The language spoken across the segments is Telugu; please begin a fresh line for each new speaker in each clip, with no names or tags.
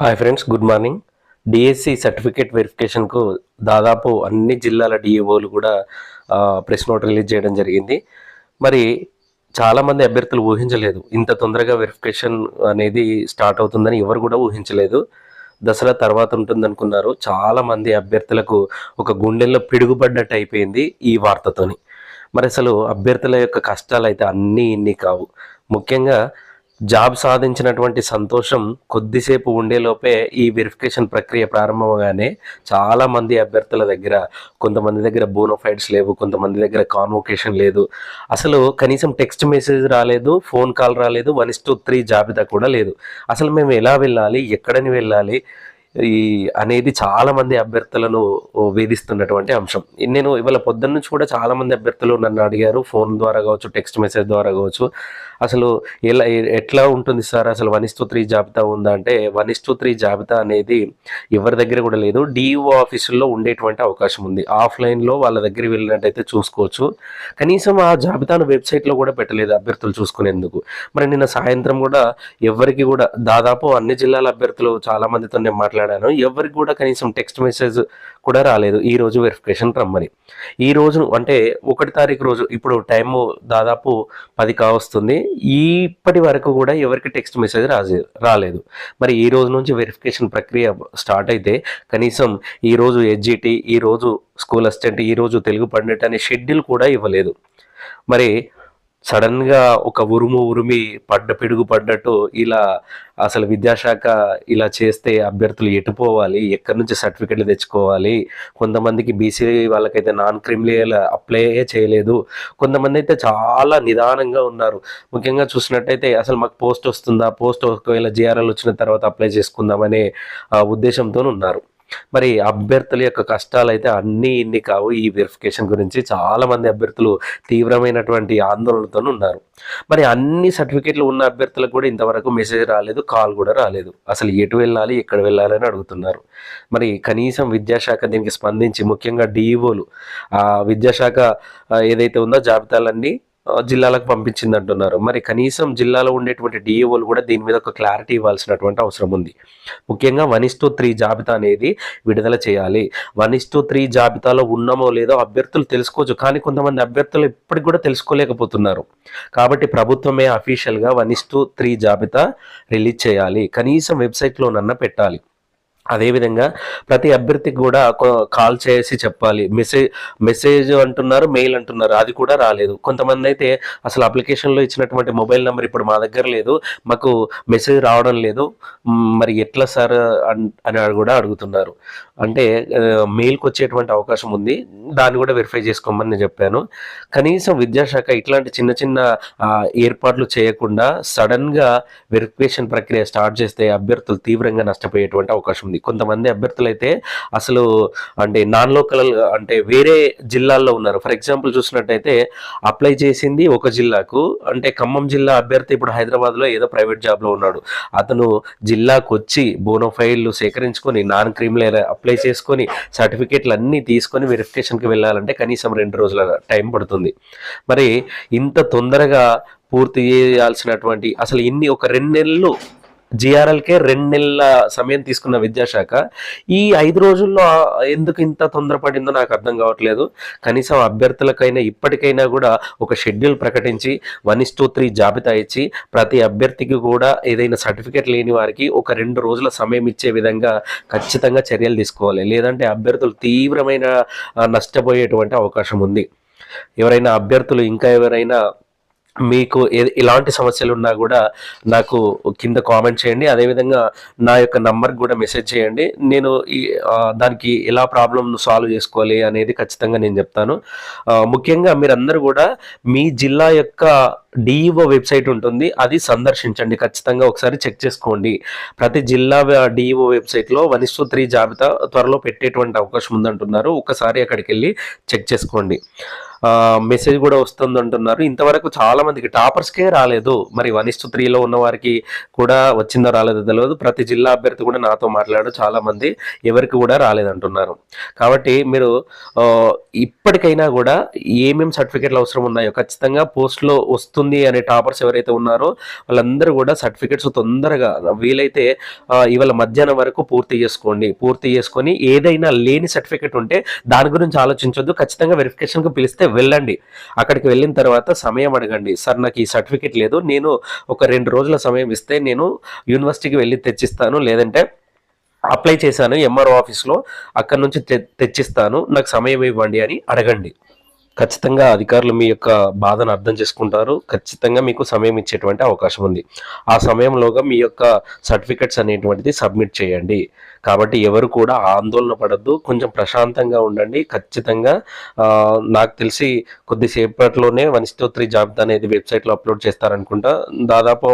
Hi friends good morning. DSC certificate వెరిఫికేషన్కు దాదాపు అన్ని జిల్లాల డిఏఓలు కూడా ప్రెస్ నోట్ రిలీజ్ చేయడం జరిగింది. మరి చాలామంది అభ్యర్థులు ఊహించలేదు ఇంత తొందరగా వెరిఫికేషన్ అనేది స్టార్ట్ అవుతుందని ఎవరు కూడా ఊహించలేదు. దసరా తర్వాత ఉంటుందనుకున్నారు. చాలామంది అభ్యర్థులకు ఒక గుండెల్లో పిడుగుపడ్డట్టు అయిపోయింది ఈ వార్తతోని. మరి అసలు అభ్యర్థుల యొక్క కష్టాలు అయితే అన్నీ ఇన్ని కావు. ముఖ్యంగా జాబ్ సాధించినటువంటి సంతోషం కొద్దిసేపు ఉండేలోపే ఈ వెరిఫికేషన్ ప్రక్రియ ప్రారంభమగానే చాలామంది అభ్యర్థుల దగ్గర కొంతమంది దగ్గర బోనోఫైడ్స్ లేవు కొంతమంది దగ్గర కాన్వొకేషన్ లేదు. అసలు కనీసం టెక్స్ట్ మెసేజ్ రాలేదు ఫోన్ కాల్ రాలేదు వన్ ఇస్ టూ త్రీ జాబితా కూడా లేదు. అసలు మేము ఎలా వెళ్ళాలి ఎక్కడని వెళ్ళాలి ఈ అనేది చాలా మంది అభ్యర్థులను వేధిస్తున్నటువంటి అంశం. నేను ఇవాళ పొద్దున్న నుంచి కూడా చాలా మంది అభ్యర్థులు నన్ను అడిగారు. ఫోన్ ద్వారా కావచ్చు టెక్స్ట్ మెసేజ్ ద్వారా కావచ్చు. అసలు ఎలా ఎట్లా ఉంటుంది సార్? అసలు వన్ ఇస్ టూ త్రీ జాబితా ఉందా అంటే వన్ ఇస్ టూ త్రీ జాబితా అనేది ఎవరి దగ్గర కూడా లేదు. డిఓ ఆఫీసుల్లో ఉండేటువంటి అవకాశం ఉంది. ఆఫ్లైన్లో వాళ్ళ దగ్గర వెళ్ళినట్టయితే చూసుకోవచ్చు. కనీసం ఆ జాబితాను వెబ్సైట్లో కూడా పెట్టలేదు అభ్యర్థులు చూసుకునేందుకు. మరి నిన్న సాయంత్రం కూడా ఎవరికి కూడా దాదాపు అన్ని జిల్లాల అభ్యర్థులు చాలా మందితో నేను మాట్లాడాను ఎవరికి కూడా కనీసం టెక్స్ట్ మెసేజ్ కూడా రాలేదు ఈ రోజు వెరిఫికేషన్ రమ్మని. ఈ రోజు అంటే ఒకటి తారీఖు రోజు ఇప్పుడు టైము దాదాపు పది కావస్తుంది. ఇప్పటి వరకు కూడా ఎవరికి టెక్స్ట్ మెసేజ్ రాజే రాలేదు. మరి ఈ రోజు నుంచి వెరిఫికేషన్ ప్రక్రియ స్టార్ట్ అయితే కనీసం ఈ రోజు ఎడ్జిటి ఈ రోజు స్కూల్ అసిస్టెంట్ ఈ రోజు తెలుగు పండిట్ అనే షెడ్యూల్ కూడా ఇవ్వలేదు. మరి సడన్గా ఒక ఉరుము ఉరిమి పడ్డ పిడుగు పడ్డట్టు ఇలా అసలు విద్యాశాఖ ఇలా చేస్తే అభ్యర్థులు ఎటుపోవాలి ఎక్కడి నుంచి సర్టిఫికెట్లు తెచ్చుకోవాలి? కొంతమందికి బీసీ వాళ్ళకైతే నాన్ క్రిమినల్ అప్లై చేయలేదు. కొంతమంది అయితే చాలా నిదానంగా ఉన్నారు. ముఖ్యంగా చూసినట్టయితే అసలు మాకు పోస్ట్ వస్తుందా? పోస్ట్ ఒకవేళ జిఆర్ఎల్ వచ్చిన తర్వాత అప్లై చేసుకుందామనే ఆ, ఉద్దేశంతో ఉన్నారు మరి అభ్యర్థుల యొక్క కష్టాలు అయితే అన్నీ ఇన్ని కావు. ఈ వెరిఫికేషన్ గురించి చాలా మంది అభ్యర్థులు తీవ్రమైనటువంటి ఆందోళనతో ఉన్నారు. మరి అన్ని సర్టిఫికేట్లు ఉన్న అభ్యర్థులకు కూడా ఇంతవరకు మెసేజ్ రాలేదు కాల్ కూడా రాలేదు. అసలు ఎటు వెళ్ళాలి ఎక్కడ వెళ్ళాలని అడుగుతున్నారు. మరి కనీసం విద్యాశాఖ దీనికి స్పందించి ముఖ్యంగా డిఈఓలు ఆ విద్యాశాఖ ఏదైతే ఉందో జాబితాలన్నీ జిల్లాలకు పంపించింది అంటున్నారు మరి కనీసం జిల్లాలో ఉండేటువంటి డిఈఓలు కూడా దీని మీద ఒక క్లారిటీ ఇవ్వాల్సినటువంటి అవసరం ఉంది. ముఖ్యంగా వన్ త్రీ జాబితా అనేది విడుదల చేయాలి. వన్ ఇస్ త్రీ జాబితాలో ఉన్నామో లేదో అభ్యర్థులు తెలుసుకోవచ్చు. కానీ కొంతమంది అభ్యర్థులు ఇప్పటికి కూడా తెలుసుకోలేకపోతున్నారు. కాబట్టి ప్రభుత్వమే అఫీషియల్గా వన్ ఇస్ త్రీ జాబితా రిలీజ్ చేయాలి. కనీసం వెబ్సైట్లోనన్నా పెట్టాలి. అదేవిధంగా ప్రతి అభ్యర్థికి కూడా కాల్ చేసి చెప్పాలి. మెసేజ్ మెసేజ్ అంటున్నారు మెయిల్ అంటున్నారు. అది కూడా రాలేదు. కొంతమంది అయితే అసలు అప్లికేషన్లో ఇచ్చినటువంటి మొబైల్ నెంబర్ ఇప్పుడు మా దగ్గర లేదు. మాకు మెసేజ్ రావడం లేదు. మరి ఎట్లా సార్ అన్- అని కూడా అడుగుతున్నారు. అంటే మెయిల్కి వచ్చేటువంటి అవకాశం ఉంది. దాన్ని కూడా వెరిఫై చేసుకోమని నేను చెప్పాను. కనీసం విద్యాశాఖ ఇట్లాంటి చిన్న చిన్న ఏర్పాట్లు చేయకుండా సడన్గా వెరిఫికేషన్ ప్రక్రియ స్టార్ట్ చేస్తే అభ్యర్థులు తీవ్రంగా నష్టపోయేటువంటి అవకాశం ఉంది. కొంతమంది అభ్యర్థులు అయితే అసలు అంటే నాన్ లోకల్ అంటే వేరే జిల్లాల్లో ఉన్నారు. ఫర్ ఎగ్జాంపుల్ చూసినట్టయితే అప్లై చేసింది ఒక జిల్లాకు. అంటే ఖమ్మం జిల్లా అభ్యర్థి ఇప్పుడు హైదరాబాద్లో ఏదో ప్రైవేట్ జాబ్లో ఉన్నాడు. అతను జిల్లాకు వచ్చి బోనోఫైల్లు సేకరించుకొని నాన్ క్రిమినల్ అప్లై చేసుకొని సర్టిఫికేట్లు అన్నీ తీసుకొని వెరిఫికేషన్కి వెళ్ళాలంటే కనీసం రెండు రోజుల టైం పడుతుంది. మరి ఇంత తొందరగా పూర్తి చేయాల్సినటువంటి అసలు ఇన్ని ఒక రెండు నెలలు జిఆర్ఎల్కే రెండు నెలల సమయం తీసుకున్న విద్యాశాఖ ఈ ఐదు రోజుల్లో ఎందుకు ఇంత తొందరపడిందో నాకు అర్థం కావట్లేదు. కనీసం అభ్యర్థులకైనా ఇప్పటికైనా కూడా ఒక షెడ్యూల్ ప్రకటించి వన్ ఇస్ టూ త్రీ జాబితా ఇచ్చి ప్రతి అభ్యర్థికి కూడా ఏదైనా సర్టిఫికేట్ లేని వారికి ఒక రెండు రోజుల సమయం ఇచ్చే విధంగా ఖచ్చితంగా చర్యలు తీసుకోవాలి. లేదంటే అభ్యర్థులు తీవ్రమైన నష్టపోయేటువంటి అవకాశం ఉంది. ఎవరైనా అభ్యర్థులు ఇంకా ఎవరైనా మీకు ఇలాంటి ఎలాంటి సమస్యలు ఉన్నా కూడా నాకు కింద కామెంట్ చేయండి. అదేవిధంగా నా యొక్క నంబర్కి కూడా మెసేజ్ చేయండి. నేను ఈ దానికి ఎలా ప్రాబ్లమ్ను సాల్వ్ చేసుకోవాలి అనేది ఖచ్చితంగా నేను చెప్తాను. ముఖ్యంగా మీరందరూ కూడా మీ జిల్లా యొక్క డిఈఓ వెబ్సైట్ ఉంటుంది. అది సందర్శించండి. ఖచ్చితంగా ఒకసారి చెక్ చేసుకోండి. ప్రతి జిల్లా డిఈఓ వెబ్సైట్లో వన్ ఇస్ త్రీ జాబితా త్వరలో పెట్టేటువంటి అవకాశం ఉందంటున్నారు. ఒకసారి అక్కడికి వెళ్ళి చెక్ చేసుకోండి. మెసేజ్ కూడా వస్తుంది అంటున్నారు ఇంతవరకు చాలా మందికి టాపర్స్కే రాలేదు. మరి వన్ త్రీలో ఉన్న వారికి కూడా వచ్చిందో రాలేదో తెలియదు ప్రతి జిల్లా అభ్యర్థి కూడా నాతో మాట్లాడు చాలా మంది. ఎవరికి కూడా రాలేదంటున్నారు. కాబట్టి మీరు ఇప్పటికైనా కూడా ఏమేమి సర్టిఫికెట్లు అవసరం ఉన్నాయో ఖచ్చితంగా పోస్ట్లో వస్తుంది అనే టాపర్స్ ఎవరైతే ఉన్నారో వాళ్ళందరూ కూడా సర్టిఫికెట్స్ తొందరగా వీలైతే ఇవాళ మధ్యాహ్నం వరకు పూర్తి చేసుకోండి. పూర్తి చేసుకొని ఏదైనా లేని సర్టిఫికెట్ ఉంటే దాని గురించి ఆలోచించొద్దు. ఖచ్చితంగా వెరిఫికేషన్కి పిలిస్తే వెళ్ళండి. అక్కడికి వెళ్ళిన తర్వాత సమయం అడగండి. సార్ నాకు ఈ సర్టిఫికెట్ లేదు. నేను ఒక రెండు రోజుల సమయం ఇస్తే నేను యూనివర్సిటీకి వెళ్ళి తెచ్చిస్తాను. లేదంటే అప్లై చేశాను ఎంఆర్ఓ ఆఫీస్లో. అక్కడ నుంచి తె- తెచ్చిస్తాను. నాకు సమయం ఇవ్వండి అని అడగండి. ఖచ్చితంగా అధికారులు మీ యొక్క బాధను అర్థం చేసుకుంటారు. ఖచ్చితంగా మీకు సమయం ఇచ్చేటువంటి అవకాశం ఉంది. ఆ సమయంలోగా మీ యొక్క సర్టిఫికెట్స్ అనేటువంటిది సబ్మిట్ చేయండి. కాబట్టి ఎవరు కూడా ఆందోళన పడద్దు. కొంచెం ప్రశాంతంగా ఉండండి. ఖచ్చితంగా నాకు తెలిసి కొద్దిసేపట్లోనే వన్ త్రీ జాబితా అనేది వెబ్సైట్లో అప్లోడ్ చేస్తారనుకుంటా. దాదాపు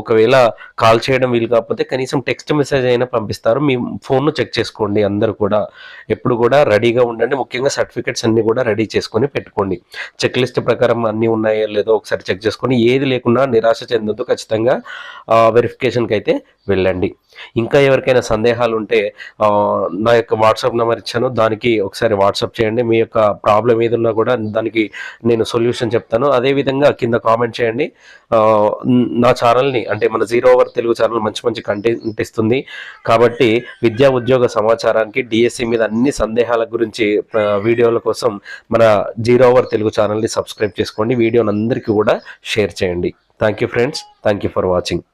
ఒకవేళ కాల్ చేయడం వీలు కాకపోతే కనీసం టెక్స్ట్ మెసేజ్ అయినా పంపిస్తారు. మీ ఫోన్ను చెక్ చేసుకోండి అందరూ కూడా. ఎప్పుడు కూడా రెడీగా ఉండండి. ముఖ్యంగా సర్టిఫికెట్స్ అన్ని కూడా రెడీ చేసుకొని పెట్టుకోండి. చెక్ లిస్ట్ ప్రకారం అన్నీ ఉన్నాయో లేదో ఒకసారి చెక్ చేసుకొని ఏది లేకుండా నిరాశ చెందొద్దు ఖచ్చితంగా. వెరిఫికేషన్కి అయితే వెళ్ళండి. ఇంకా ఎవరికైనా సందేహాలు ఉంటే నా యొక్క వాట్సాప్ నెంబర్ ఇచ్చాను. దానికి ఒకసారి వాట్సాప్ చేయండి. మీ యొక్క ప్రాబ్లం ఏదున్నా కూడా దానికి నేను సొల్యూషన్ చెప్తాను. అదేవిధంగా కింద కామెంట్ చేయండి. నా ఛానల్ని అంటే మన జీరో ఓవర్ తెలుగు ఛానల్ మంచి మంచి కంటెంట్ ఇస్తుంది. కాబట్టి విద్యా ఉద్యోగ సమాచారానికి డిఎస్సి మీద అన్ని సందేహాల గురించి వీడియోల కోసం మన జీరో ఓవర్ తెలుగు ఛానల్ని సబ్స్క్రైబ్ చేసుకోండి. వీడియోని అందరికీ కూడా షేర్ చేయండి. Thank you friends. Thank you for watching.